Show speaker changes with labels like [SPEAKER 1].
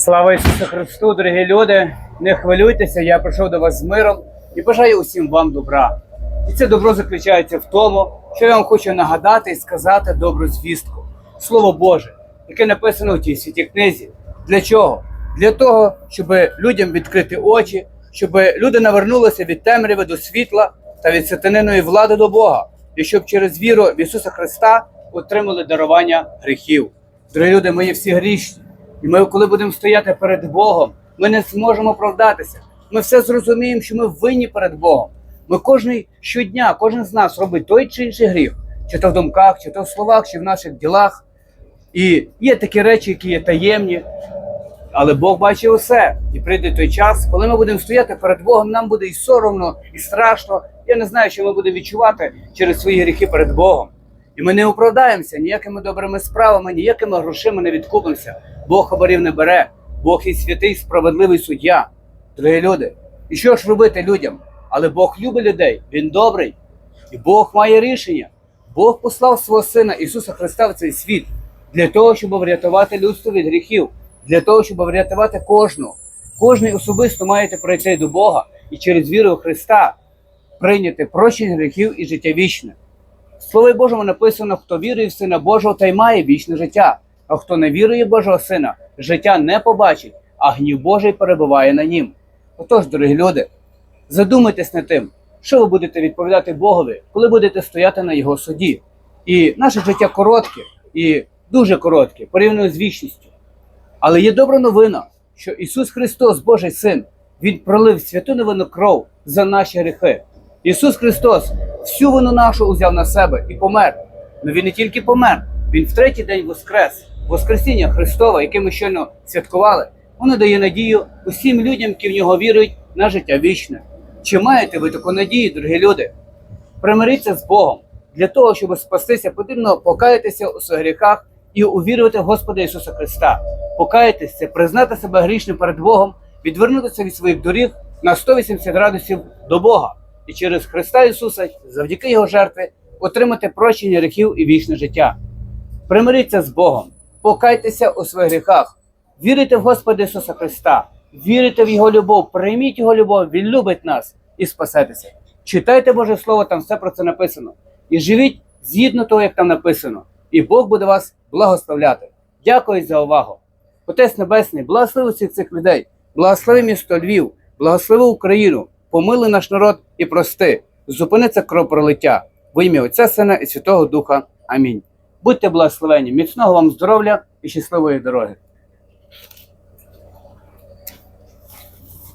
[SPEAKER 1] Слава Ісусу Христу, дорогі люди! Не хвилюйтеся, я прийшов до вас з миром і бажаю усім вам добра. І це добро заключається в тому, що я вам хочу нагадати і сказати добру звістку. Слово Боже, яке написано в тій святій книзі. Для чого? Для того, щоб людям відкрити очі, щоб люди навернулися від темряви до світла та від сатаниної влади до Бога, і щоб через віру в Ісуса Христа отримали дарування гріхів. Дорогі люди, є всі грішні. І ми, коли будемо стояти перед Богом, ми не зможемо оправдатися. Ми все зрозуміємо, що ми винні перед Богом. Ми кожний щодня, кожен з нас робить той чи інший гріх, чи то в думках, чи то в словах, чи в наших ділах. І є такі речі, які є таємні, але Бог бачить усе. І прийде той час, коли ми будемо стояти перед Богом, нам буде і соромно, і страшно. Я не знаю, що ми будемо відчувати через свої гріхи перед Богом. І ми не оправдаємося ніякими добрими справами, ніякими грошима не відкупимося. Бог хабарів не бере, Бог і святий, справедливий суддя. Дорогі люди, і що ж робити людям? Але Бог любить людей, Він добрий, і Бог має рішення. Бог послав свого Сина Ісуса Христа в цей світ для того, щоб врятувати людство від гріхів, для того, щоб врятувати кожного. Кожний особисто маєте прийти до Бога і через віру в Христа прийняти прощення гріхів і життя вічне. В Слові Божому написано, хто вірує в Сина Божого, той має вічне життя. А хто не вірує в Божого Сина, життя не побачить, а гнів Божий перебуває на нім. Отож, дорогі люди, задумайтесь над тим, що ви будете відповідати Богові, коли будете стояти на Його суді. І наше життя коротке і дуже коротке, порівняно з вічністю. Але є добра новина, що Ісус Христос, Божий Син, Він пролив святу новину кров за наші гріхи. Ісус Христос всю вину нашу узяв на себе і помер. Ну Він не тільки помер, Він в третій день воскрес. Воскресіння Христове, яке ми щойно святкували, воно дає надію усім людям, які в нього вірують на життя вічне. Чи маєте ви таку надію, дорогі люди? Примиріться з Богом. Для того, щоб спастися, потрібно покаятися у своїх гріхах і увірувати в Господа Ісуса Христа. Покаятися, признати себе грішним перед Богом, відвернутися від своїх доріг на 180 градусів до Бога і через Христа Ісуса, завдяки Його жертві, отримати прощення гріхів і вічне життя. Примиріться з Богом, покайтеся у своїх гріхах, вірите в Господа Ісуса Христа, вірите в Його любов, прийміть Його любов, Він любить нас і спасетеся. Читайте Боже Слово, там все про це написано. І живіть згідно того, як там написано, і Бог буде вас благословляти. Дякую за увагу. Отець Небесний, благослови всіх цих людей, благослови місто Львів, благослови Україну, помили наш народ і прости. зупиниться це кровопролиття. Во ім'я Отця Сина і Святого Духа. Амінь. Будьте благословені, міцного вам здоров'я і щасливої дороги.